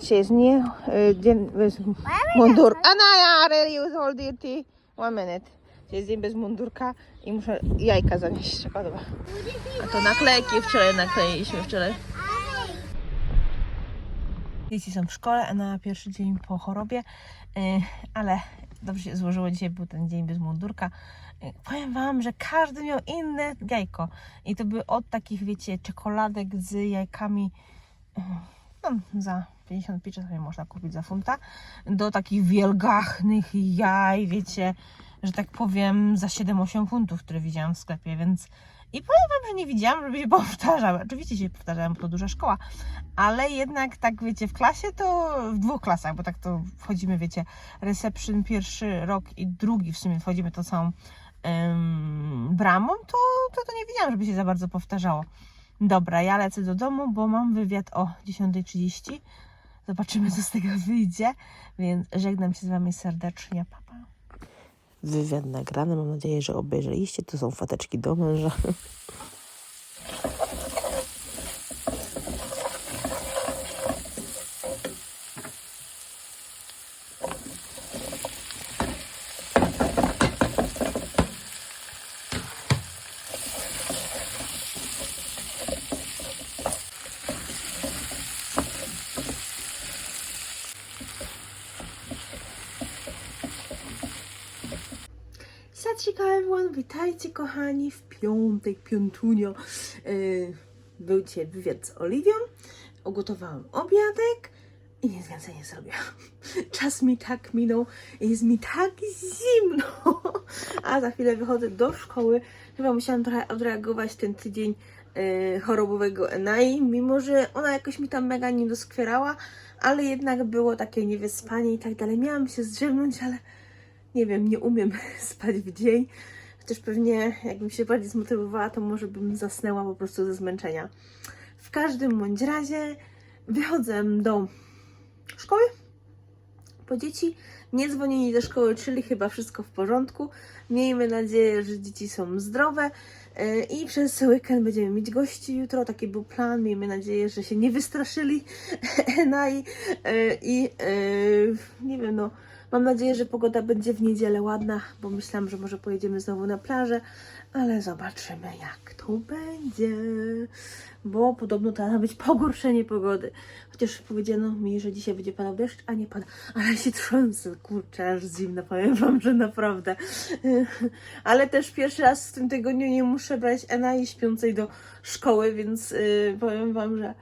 Dzisiaj jest nie y, dzień bez mundur. Anna, are you hold tea? One minute. Dzień bez mundurka i muszę jajka zanieść. Dobra. A to naklejki wczoraj nakleiliśmy wczoraj. Dzieci są w szkole, a na pierwszy dzień po chorobie, y, ale dobrze się złożyło. Dzisiaj był ten dzień bez mundurka. Powiem Wam, że każdy miał inne jajko. I to były od takich, wiecie, czekoladek z jajkami no, za 55 czasami można kupić za funta, do takich wielgachnych jaj, wiecie, że tak powiem, za 7-8 funtów, które widziałam w sklepie, więc i powiem Wam, że nie widziałam, żeby się powtarzały. Oczywiście się powtarzałam, bo to duża szkoła, ale jednak tak, wiecie, w klasie to w dwóch klasach, bo tak to wchodzimy, wiecie, reception pierwszy rok i drugi w sumie wchodzimy tą samą em, bramą, to, to, to nie widziałam, żeby się za bardzo powtarzało. Dobra, ja lecę do domu, bo mam wywiad o 10.30. Zobaczymy, co z tego wyjdzie, więc żegnam się z Wami serdecznie. Pa, pa. Wywiad nagrany, mam nadzieję, że obejrzeliście. To są fateczki do męża. Satsika everyone, witajcie kochani w piątek, piątunio. Yy, był dzisiaj wywiad z Oliwią, ugotowałam obiadek i nic więcej nie zrobiłam. Czas mi tak minął, jest mi tak zimno, a za chwilę wychodzę do szkoły. Chyba musiałam trochę odreagować ten tydzień yy, chorobowego Enai, mimo że ona jakoś mi tam mega nie doskwierała, ale jednak było takie niewyspanie i tak dalej. Miałam się zdrzemnąć, ale nie wiem, nie umiem spać w dzień. Chociaż pewnie jakbym się bardziej zmotywowała, to może bym zasnęła po prostu ze zmęczenia. W każdym bądź razie wychodzę do szkoły po dzieci. Nie dzwonili do szkoły, czyli chyba wszystko w porządku. Miejmy nadzieję, że dzieci są zdrowe yy, i przez weekend będziemy mieć gości jutro. Taki był plan. Miejmy nadzieję, że się nie wystraszyli Enai yy, i yy, nie wiem, no Mam nadzieję, że pogoda będzie w niedzielę ładna, bo myślałam, że może pojedziemy znowu na plażę, ale zobaczymy jak to będzie, bo podobno to ma być pogorszenie pogody. Chociaż powiedziano mi, że dzisiaj będzie padał deszcz, a nie pada. Ale się trząsę, kurczę, aż zimno, powiem Wam, że naprawdę. Ale też pierwszy raz w tym tygodniu nie muszę brać Enai śpiącej do szkoły, więc yy, powiem Wam, że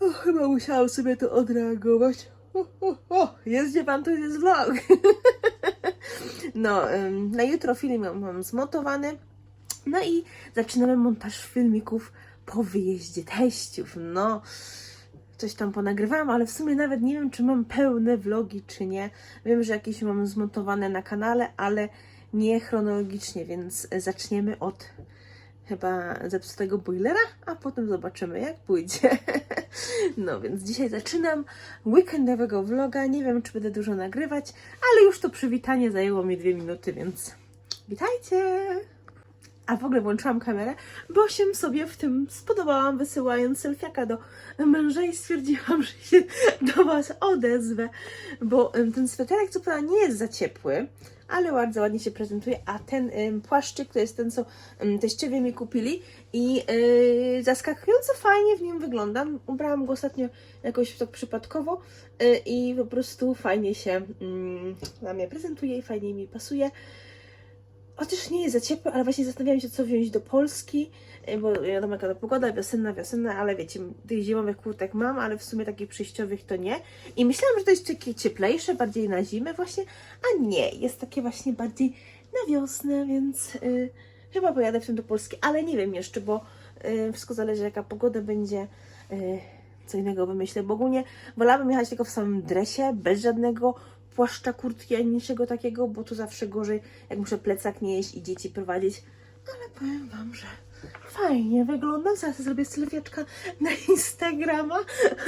o, chyba musiałam sobie to odreagować. O, o, jest gdzie pan, tu jest vlog. No, na jutro film mam zmontowany. No i zaczynamy montaż filmików po wyjeździe teściów. No, coś tam ponagrywałam, ale w sumie nawet nie wiem, czy mam pełne vlogi, czy nie. Wiem, że jakieś mam zmontowane na kanale, ale nie chronologicznie, więc zaczniemy od chyba zepsutego boilera, a potem zobaczymy jak pójdzie. No więc dzisiaj zaczynam weekendowego vloga. Nie wiem, czy będę dużo nagrywać, ale już to przywitanie zajęło mi dwie minuty, więc witajcie! A w ogóle włączyłam kamerę, bo się sobie w tym spodobałam, wysyłając selfiaka do męża i stwierdziłam, że się do Was odezwę, bo ten sweterek co prawda nie jest za ciepły, ale bardzo ładnie się prezentuje, a ten płaszczyk to jest ten, co teściowie mi kupili i yy, zaskakująco fajnie w nim wyglądam. Ubrałam go ostatnio jakoś tak przypadkowo yy, i po prostu fajnie się mm, na mnie prezentuje i fajnie mi pasuje. Chociaż nie jest za ciepły, ale właśnie zastanawiałam się, co wziąć do Polski, y, bo wiadomo jaka to pogoda, wiosenna, wiosenna, ale wiecie, tych zimowych kurtek mam, ale w sumie takich przejściowych to nie. I myślałam, że to jest takie cieplejsze, bardziej na zimę właśnie, a nie, jest takie właśnie bardziej na wiosnę, więc y, chyba pojadę w tym do Polski, ale nie wiem jeszcze, bo y, wszystko zależy jaka pogoda będzie. Y, co innego wymyślę, bo ogólnie wolałabym jechać tylko w samym dresie, bez żadnego płaszcza, kurtki, ani niczego takiego, bo tu zawsze gorzej, jak muszę plecak nieść i dzieci prowadzić. Ale powiem Wam, że fajnie wygląda. Zaraz zrobię selfieczka na Instagrama.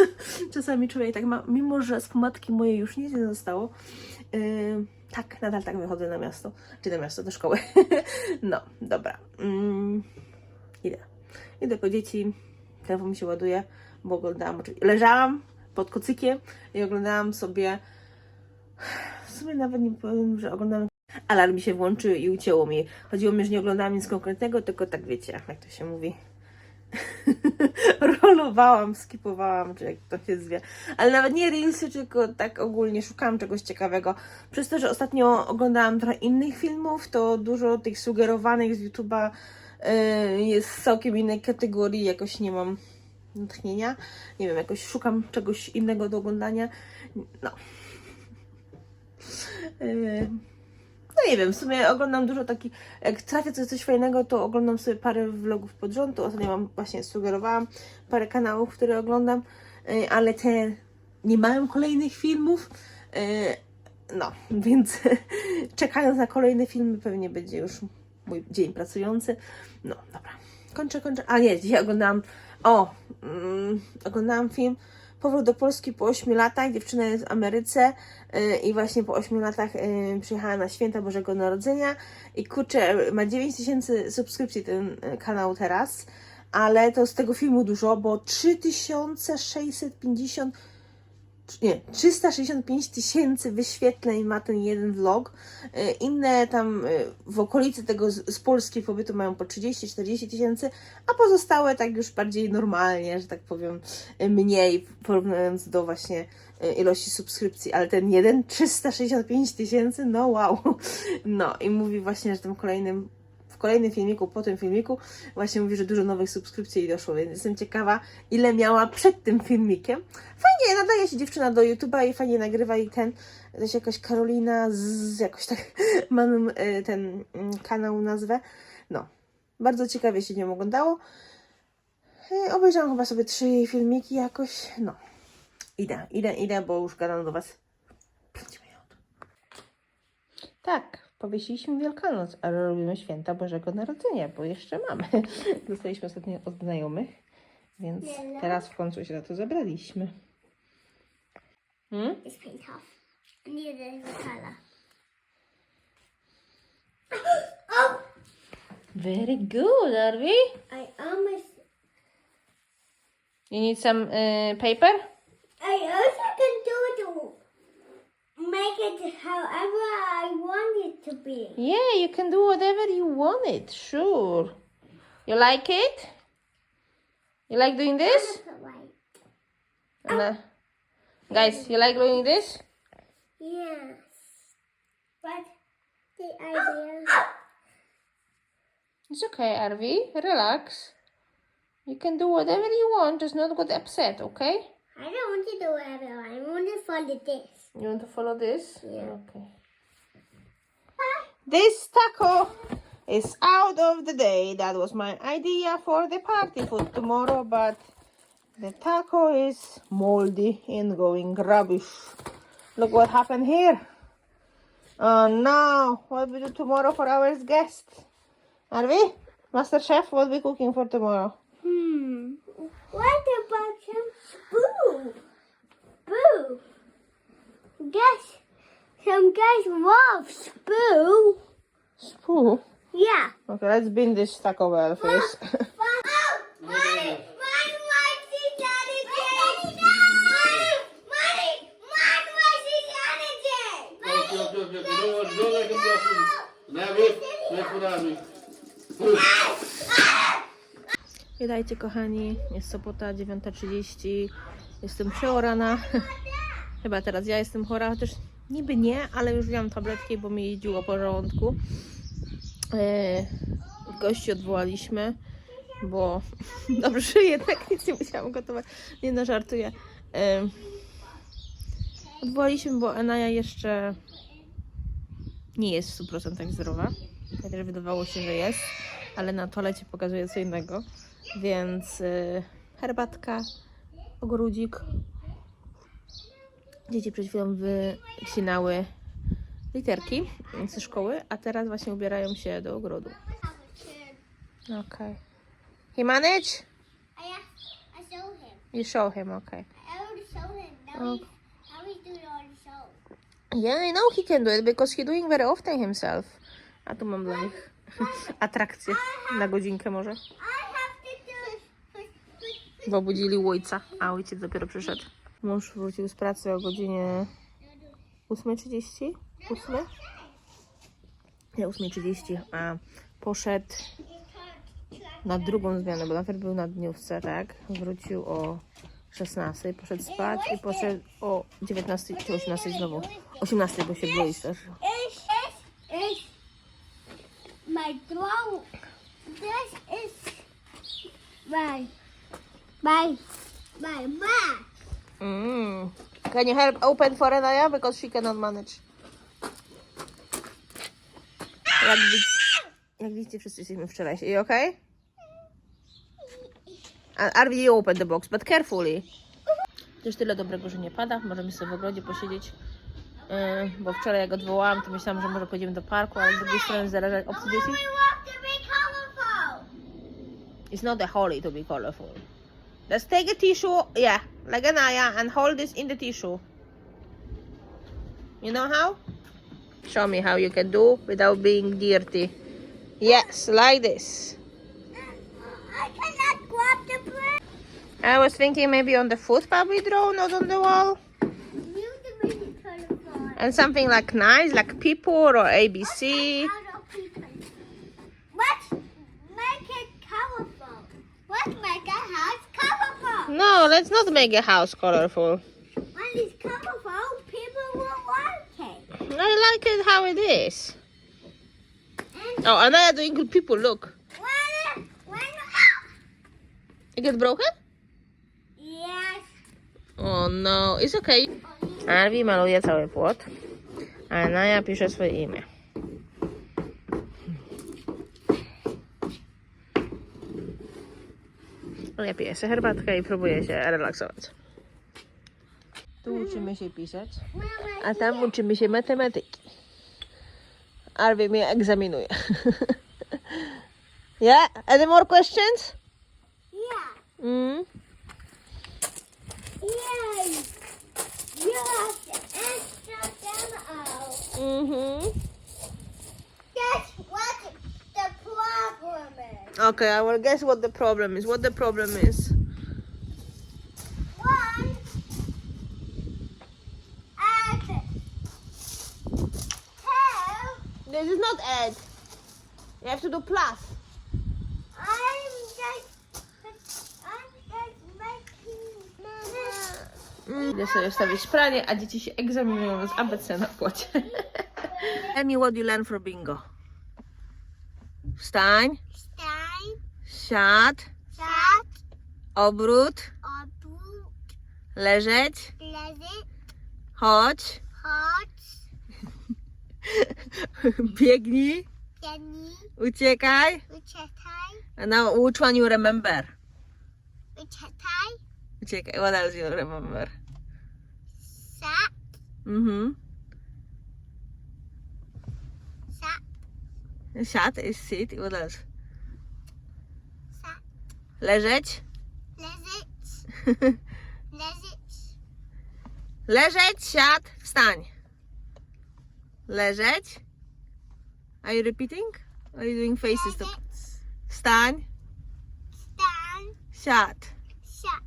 Czasami człowiek tak ma, mimo że z pomadki mojej już nic nie zostało. Yy, tak, nadal tak wychodzę na miasto, czy na miasto, do szkoły. no, dobra. Mm, idę. Idę po dzieci, telefon mi się ładuje, bo oglądałam, leżałam, pod kocykiem i oglądałam sobie. W sumie nawet nie powiem, że oglądałam. Alarm mi się włączył i ucięło mi. Chodziło mi, że nie oglądałam nic konkretnego, tylko tak wiecie, jak to się mówi. Rolowałam, skipowałam, czy jak to się zwie. Ale nawet nie reelsy, tylko tak ogólnie szukałam czegoś ciekawego. Przez to, że ostatnio oglądałam trochę innych filmów, to dużo tych sugerowanych z YouTube'a y, jest z całkiem innej kategorii. Jakoś nie mam natchnienia. Nie wiem, jakoś szukam czegoś innego do oglądania. No. Y, no nie wiem, w sumie oglądam dużo takich, jak trafię coś, coś fajnego, to oglądam sobie parę vlogów pod rząd. Ostatnio wam właśnie sugerowałam parę kanałów, które oglądam, y, ale te nie mają kolejnych filmów. y, No, więc czekając na kolejne filmy pewnie będzie już mój dzień pracujący. No, dobra. Kończę, kończę. A nie, dzisiaj oglądałam, o, mm, oglądałam film Powrót do Polski po 8 latach. Dziewczyna jest w Ameryce y, i właśnie po 8 latach y, przyjechała na święta Bożego Narodzenia i kurczę, ma 9 tysięcy subskrypcji ten y, kanał teraz, ale to z tego filmu dużo, bo 3650 nie, 365 tysięcy wyświetleń ma ten jeden vlog. Y, Inne tam y, w okolicy tego z, z Polski pobytu mają po 30-40 tysięcy, a pozostałe tak już bardziej normalnie, że tak powiem, y, mniej porównując do właśnie ilości subskrypcji, ale ten jeden 365 tysięcy, no wow. No i mówi właśnie, że tym kolejnym kolejnym filmiku, po tym filmiku właśnie mówi, że dużo nowych subskrypcji jej doszło, więc jestem ciekawa, ile miała przed tym filmikiem. Fajnie, nadaje się dziewczyna do YouTube'a i fajnie nagrywa i ten, też jakaś Karolina z, jakoś tak mam y, ten mm, kanał nazwę. No, bardzo ciekawie się nią oglądało. Y, Obejrzałam chyba sobie trzy jej filmiki jakoś, no. Idę, idę, idę, bo już gadam do Was 5 minut. Tak, powiesiliśmy Wielkanoc, ale robimy święta Bożego Narodzenia, bo jeszcze mamy. Dostaliśmy ostatnio od znajomych, więc teraz w końcu się za to zabraliśmy. Hmm? It's pink off. Color. Very good, Arvi. I almost. You need some uh, paper? I also make it however I want it to be. Yeah, you can do whatever you want it, sure. You like it? You like doing this? And, uh, guys, you like doing this? Yes. But the idea. It's okay, Arvi. Relax. You can do whatever you want, just not get upset, okay? I don't want to do whatever I want to follow this. You want to follow this? Yeah. Okay. This taco is out of the day. That was my idea for the party food tomorrow, but the taco is moldy and going rubbish. Look what happened here. Oh no, what we do tomorrow for our guest? Are we? Master Chef, what we cooking for tomorrow? Hmm. What about some boo? Boo. Guess some guys love boo. Spoo. Yeah. Okay, let's bin this taco well first. Now wait, wait for that. Witajcie kochani, jest sobota 9.30, jestem przeorana. Chyba teraz ja jestem chora, chociaż niby nie, ale już wziąłam tabletki, bo mi jeździło po żołądku. E, gości odwołaliśmy, bo dobrze jednak nic nie musiałam gotować. Nie no, żartuję. E, odwołaliśmy, bo Enaja jeszcze nie jest w 100% zdrowa. Chociaż wydawało się, że jest, ale na toalecie pokazuje co innego. Więc y, herbatka, ogrodzik. Dzieci przed chwilą wycinały literki ze szkoły, a teraz właśnie ubierają się do ogrodu. Okej. Okay. He manage? I showed him. You show him, okay. I already showed him. Now Oh. he's now he's doing all the show. Yeah, I know he can do it because he doing very often himself. A tu mam dla nich atrakcję na godzinkę może. I have to do. Bo obudzili ojca, a ojciec dopiero przyszedł. Mąż wrócił z pracy o godzinie 8.30? 8? Nie, 8.30, a poszedł na drugą zmianę, bo najpierw był na dniówce, tak? Wrócił o 16, poszedł spać i poszedł o 19 czy 18 znowu. 18, bo się this is my throat. This is my my my mouth. Mm. Can you help open for Anaya because she cannot manage? Jak, jak widzicie, wszyscy jesteśmy wczoraj. You okay? Arvi, you open the box, but carefully. Też tyle dobrego, że nie pada. Możemy sobie w ogrodzie posiedzieć. Yy, bo wczoraj jak odwołałam, to myślałam, że może pojedziemy do parku, ale z drugiej strony zależy dzieci. Colorful. It's not a holy to be colorful. Let's take a tissue, yeah, like Anaya, and hold this in the tissue. You know how? Show me how you can do without being dirty. Yes, like this. I cannot grab the bread. I was thinking maybe on the foot we draw, not on the wall. You to make it colorful. And something like nice, like people or ABC. Out of people. What make it colorful? What make a house colorful? No, let's not make a house colorful. When it's colorful, people will like it. I like it how it is. Oh, and Oh, Anaya doing good people, look. when when It gets broken? yes. Oh no, it's okay. Oh, Arwi maluje cały płot, a Naja pisze swoje imię. Ja piję sobie herbatkę i próbuję się relaksować. Tu uczymy się pisać, a tam uczymy się matematyki. Arwi mnie egzaminuje. yeah? Any more questions? Yeah. Mm? Yay. You have to answer them all. Mm-hmm. Okay, I will guess what the problem is. What the problem is? One. And two. This is not add. You have to do plus. I'm just. I'm just making. Idę sobie wstawić pranie, a dzieci się egzaminują z ABC na płocie. Tell me what you learn from bingo. Wstań, Stein. Siad, Sat. obrót, Obrót. leżeć, Leży. chodź, Chodź. biegnij, Pieni. uciekaj. Uciekaj. Now which one you remember? Uciekaj. Uciekaj, what else you remember? Sat. Mhm. Sat. Siad is sit, what else? Leżeć, Leżeć. Leżeć. leżeć, siad, wstań. Leżeć. Are you repeating? Are you doing faces? To... Wstań, Stan. siad. Sat.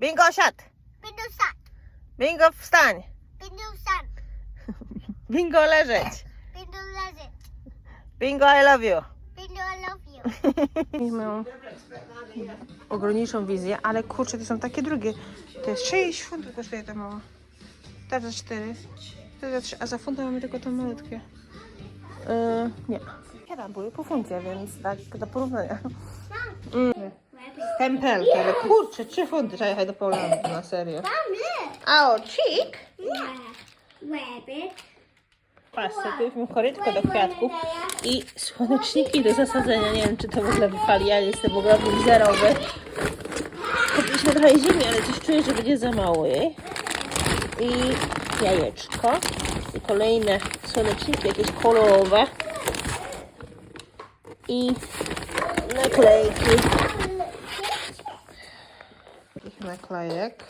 Bingo, siad. Bindu sat. Bingo, wstań. Bindu san. Bingo, leżeć. Bindu leżeć. Bingo, I love you. Mieliśmy ogromniejszą wizję, ale kurczę, to są takie drugie. To jest 6 funtów kosztuje ta mała. Ta za 4. Ta za 3, a za funta mamy tylko te malutkie. Yy, nie. Kiedy były po funcie, więc tak do porównania. Mm. Tempelki, ale kurczę, 3 funty. Trzeba jechać do Polandy, na serio. A o, chick? Rabbit. Patrzcie, tu jest korytko do kwiatków i słoneczniki do zasadzenia. Nie wiem, czy to w ogóle wypali, ja jestem w ogóle zerowy. Kupiliśmy trochę ziemi, ale coś czuję, że będzie za jej. I jajeczko. I kolejne słoneczniki, jakieś kolorowe. I naklejki. Takich naklejek.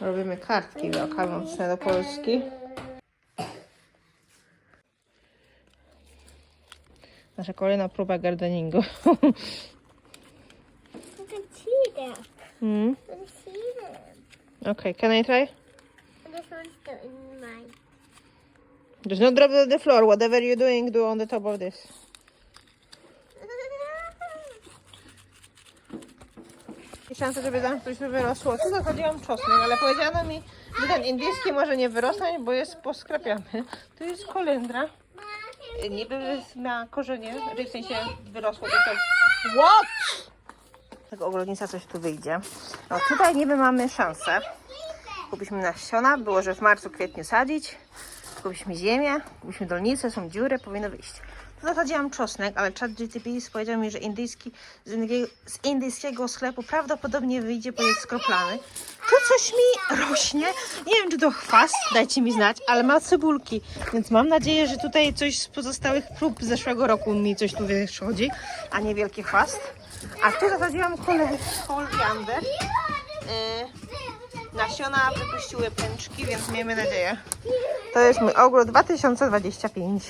Robimy kartki wielkanocne do Polski. Nasza kolejna próba gardeningu. You can see them. Mm. You can see them. Okay, can I try? This one's still in mine. Just not drop it on the floor. Whatever you're doing, do on the top of this. I szansa, żeby tam coś wyrosło. Tu zasadziłam czosnek, ale powiedziano mi, że ten indyjski może nie wyrosnąć, bo jest poskrapiany. Tu jest kolendra. Niby na korzenie, czyli w sensie wyrosło to tak. What? Tego ogrodnictwa coś tu wyjdzie. No tutaj niby mamy szansę. Kupiliśmy nasiona, było, że w marcu, kwietniu sadzić. Kupiliśmy ziemię, kupiliśmy dolnicę, są dziury, powinno wyjść. Zasadziłam czosnek, ale chat GTP powiedział mi, że indyjski, z, z indyjskiego sklepu prawdopodobnie wyjdzie, bo jest skroplany. Tu coś mi rośnie, nie wiem czy to chwast, dajcie mi znać, ale ma cebulki, więc mam nadzieję, że tutaj coś z pozostałych prób zeszłego roku mi coś tu wychodzi, a nie wielki chwast. A tu zasadziłam koliander. Yy, Nasiona wypuściły pęczki, więc miejmy nadzieję. To jest mój ogród 2025.